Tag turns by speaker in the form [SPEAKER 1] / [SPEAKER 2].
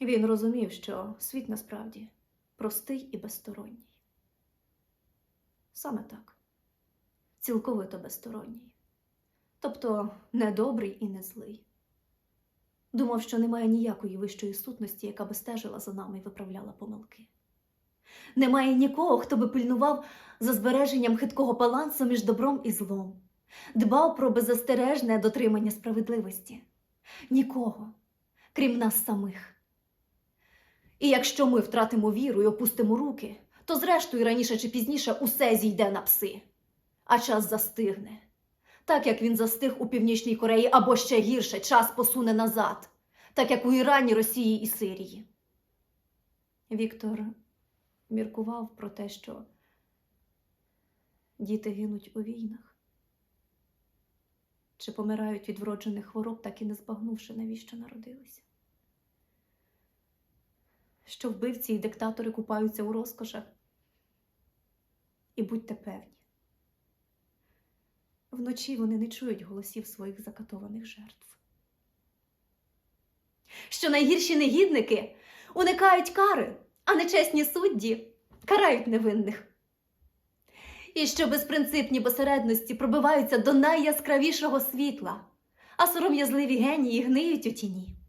[SPEAKER 1] Він розумів, що світ насправді простий і безсторонній. Саме так, цілковито безсторонній. Тобто не добрий і не злий. Думав, що немає ніякої вищої сутності, яка би стежила за нами і виправляла помилки. Немає нікого, хто би пильнував за збереженням хиткого балансу між добром і злом, дбав про беззастережне дотримання справедливості. Нікого, крім нас самих. І якщо ми втратимо віру і опустимо руки, то зрештою раніше чи пізніше усе зійде на пси, а час застигне. Так як він застиг у Північній Кореї, або ще гірше, час посуне назад, так як у Ірані, Росії і Сирії. Віктор міркував про те, що діти гинуть у війнах, чи помирають від вроджених хвороб, так і не збагнувши, навіщо народилися. Що вбивці і диктатори купаються у розкошах. І будьте певні, вночі вони не чують голосів своїх закатованих жертв. Що найгірші негідники уникають кари, а нечесні судді карають невинних. І що безпринципні посередності пробиваються до найяскравішого світла, а сором'язливі генії гниють у тіні.